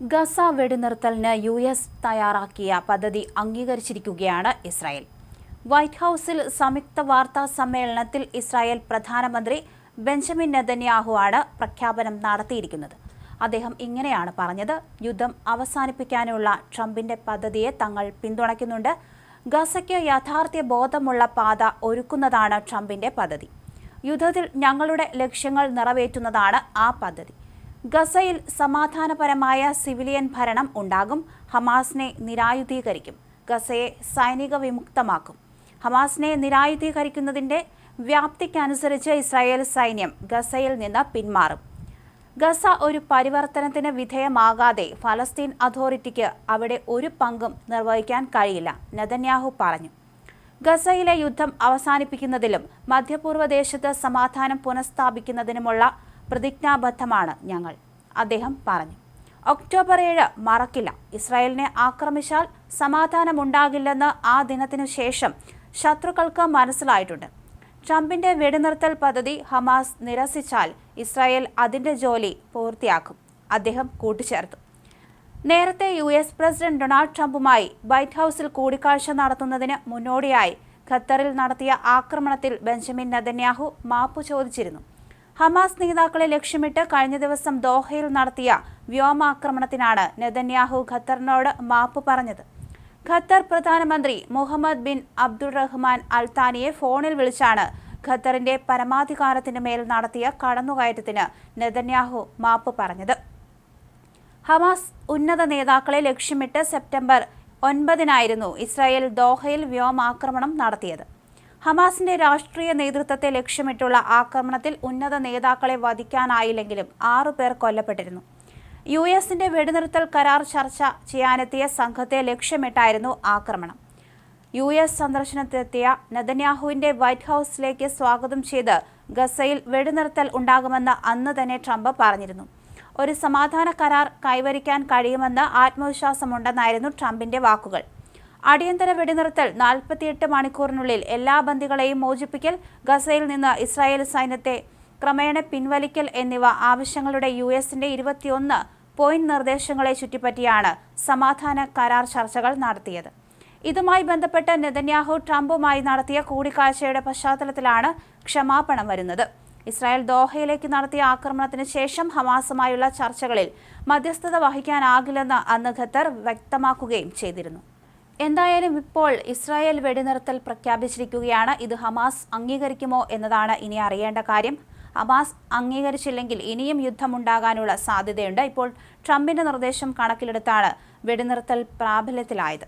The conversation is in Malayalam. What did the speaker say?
ഗസ വെടിനിർത്തലിന് യു എസ് തയ്യാറാക്കിയ പദ്ധതി അംഗീകരിച്ചിരിക്കുകയാണ് ഇസ്രായേൽ. വൈറ്റ് ഹൗസിൽ സംയുക്ത വാർത്താ സമ്മേളനത്തിൽ ഇസ്രായേൽ പ്രധാനമന്ത്രി ബെഞ്ചമിൻ നെതന്യാഹു ആണ് പ്രഖ്യാപനം നടത്തിയിരിക്കുന്നത്. അദ്ദേഹം ഇങ്ങനെയാണ് പറഞ്ഞത് യുദ്ധം അവസാനിപ്പിക്കാനുള്ള ട്രംപിന്റെ പദ്ധതിയെ തങ്ങൾ പിന്തുണയ്ക്കുന്നുണ്ട്. ഗസയ്ക്ക് യാഥാർത്ഥ്യ ബോധമുള്ള പാത ഒരുക്കുന്നതാണ് ട്രംപിന്റെ പദ്ധതി. യുദ്ധത്തിൽ ഞങ്ങളുടെ ലക്ഷ്യങ്ങൾ നിറവേറ്റുന്നതാണ് ആ പദ്ധതി. ഗസയിൽ സമാധാനപരമായ സിവിലിയൻ ഭരണം ഉണ്ടാകും. ഹമാസിനെ നിരായുധീകരിക്കും. ഗസയെ സൈനിക വിമുക്തമാക്കും. ഹമാസിനെ നിരായുധീകരിക്കുന്നതിന്റെ വ്യാപ്തിക്കനുസരിച്ച് ഇസ്രായേൽ സൈന്യം ഗസയിൽ നിന്ന് പിന്മാറും. ഗസ ഒരു പരിവർത്തനത്തിന് വിധേയമാകാതെ ഫലസ്തീൻ അതോറിറ്റിക്ക് അവിടെ ഒരു പങ്കും നിർവഹിക്കാൻ കഴിയില്ല നെതന്യാഹു പറഞ്ഞു. ഗസയിലെ യുദ്ധം അവസാനിപ്പിക്കുന്നതിലും മധ്യപൂർവ ദേശത്ത് സമാധാനം പുനഃസ്ഥാപിക്കുന്നതിനുമുള്ള പ്രതിജ്ഞാബദ്ധമാണ് ഞങ്ങൾ. അദ്ദേഹം പറഞ്ഞു ഒക്ടോബർ ഏഴ് മറക്കില്ല. ഇസ്രായേലിനെ ആക്രമിച്ചാൽ സമാധാനമുണ്ടാകില്ലെന്ന് ആ ദിനത്തിനു ശേഷം ശത്രുക്കൾക്ക് മനസ്സിലായിട്ടുണ്ട്. ട്രംപിന്റെ വെടിനിർത്തൽ പദ്ധതി ഹമാസ് നിരസിച്ചാൽ ഇസ്രായേൽ അതിന്റെ ജോലി പൂർത്തിയാക്കും അദ്ദേഹം കൂട്ടിച്ചേർത്തു. നേരത്തെ യു എസ് പ്രസിഡന്റ് ഡൊണാൾഡ് ട്രംപുമായി വൈറ്റ് ഹൌസിൽ കൂടിക്കാഴ്ച നടത്തുന്നതിന് മുന്നോടിയായി ഖത്തറിൽ നടത്തിയ ആക്രമണത്തിൽ ബെഞ്ചമിൻ നദന്യാഹു മാപ്പു ചോദിച്ചിരുന്നു. ഹമാസ് നേതാക്കളെ ലക്ഷ്യമിട്ട് കഴിഞ്ഞ ദിവസം ദോഹയിൽ നടത്തിയ വ്യോമാക്രമണത്തിനാണ് നെതന്യാഹു ഖത്തറിനോട് മാപ്പ് പറഞ്ഞത്. ഖത്തർ പ്രധാനമന്ത്രി മുഹമ്മദ് ബിൻ അബ്ദുൾ റഹ്മാൻ അൽത്താനിയെ ഫോണിൽ വിളിച്ചാണ് ഖത്തറിന്റെ പരമാധികാരത്തിന് മേൽ നടത്തിയ കടന്നുകയറ്റത്തിന് നെതന്യാഹു മാപ്പ് പറഞ്ഞത്. ഹമാസ് ഉന്നത നേതാക്കളെ ലക്ഷ്യമിട്ട് സെപ്റ്റംബർ ഒൻപതിനായിരുന്നു ഇസ്രായേൽ ദോഹയിൽ വ്യോമാക്രമണം നടത്തിയത്. ഹമാസിന്റെ രാഷ്ട്രീയ നേതൃത്വത്തെ ലക്ഷ്യമിട്ടുള്ള ആക്രമണത്തിൽ ഉന്നത നേതാക്കളെ വധിക്കാനായില്ലെങ്കിലും ആറുപേർ കൊല്ലപ്പെട്ടിരുന്നു. യു എസിന്റെ വെടിനിർത്തൽ കരാർ ചർച്ച ചെയ്യാനെത്തിയ സംഘത്തെ ലക്ഷ്യമിട്ടായിരുന്നു ആക്രമണം. യു എസ് സന്ദർശനത്തിലെത്തിയ നെതന്യാഹുവിന്റെ വൈറ്റ് ഹൌസിലേക്ക് സ്വാഗതം ചെയ്ത് ഗസയിൽ വെടിനിർത്തൽ ഉണ്ടാകുമെന്ന് അന്ന് തന്നെ ട്രംപ് പറഞ്ഞിരുന്നു. ഒരു സമാധാന കരാർ കൈവരിക്കാൻ കഴിയുമെന്ന് ആത്മവിശ്വാസമുണ്ടെന്നായിരുന്നു ട്രംപിന്റെ വാക്കുകൾ. അടിയന്തര വെടിനിർത്തൽ നാൽപ്പത്തിയെട്ട് മണിക്കൂറിനുള്ളിൽ എല്ലാ ബന്ദികളെയും മോചിപ്പിക്കൽ ഗസയിൽ നിന്ന് ഇസ്രായേൽ സൈന്യത്തെ ക്രമേണ പിൻവലിക്കൽ എന്നിവ ആവശ്യങ്ങളുടെ യു എസിന്റെ ഇരുപത്തിയൊന്ന് പോയിന്റ് നിർദ്ദേശങ്ങളെ ചുറ്റിപ്പറ്റിയാണ് സമാധാന കരാർ ചർച്ചകൾ നടത്തിയത്. ഇതുമായി ബന്ധപ്പെട്ട് നെതന്യാഹു ട്രംപുമായി നടത്തിയ കൂടിക്കാഴ്ചയുടെ പശ്ചാത്തലത്തിലാണ് ക്ഷമാപണം വരുന്നത്. ഇസ്രായേൽ ദോഹയിലേക്ക് നടത്തിയ ആക്രമണത്തിന് ശേഷം ഹമാസുമായുള്ള ചർച്ചകളിൽ മധ്യസ്ഥത വഹിക്കാനാകില്ലെന്ന് അന്ന് ഖത്തർ വ്യക്തമാക്കുകയും ചെയ്തിരുന്നു. എന്തായാലും ഇപ്പോൾ ഇസ്രായേൽ വെടിനിർത്തൽ പ്രഖ്യാപിച്ചിരിക്കുകയാണ്. ഇത് ഹമാസ് അംഗീകരിക്കുമോ എന്നതാണ് ഇനി അറിയേണ്ട കാര്യം. ഹമാസ് അംഗീകരിച്ചില്ലെങ്കിൽ ഇനിയും യുദ്ധമുണ്ടാകാനുള്ള സാധ്യതയുണ്ട്. ഇപ്പോൾ ട്രംപിന്റെ നിർദ്ദേശം കണക്കിലെടുത്താണ് വെടിനിർത്തൽ പ്രാബല്യത്തിലായത്.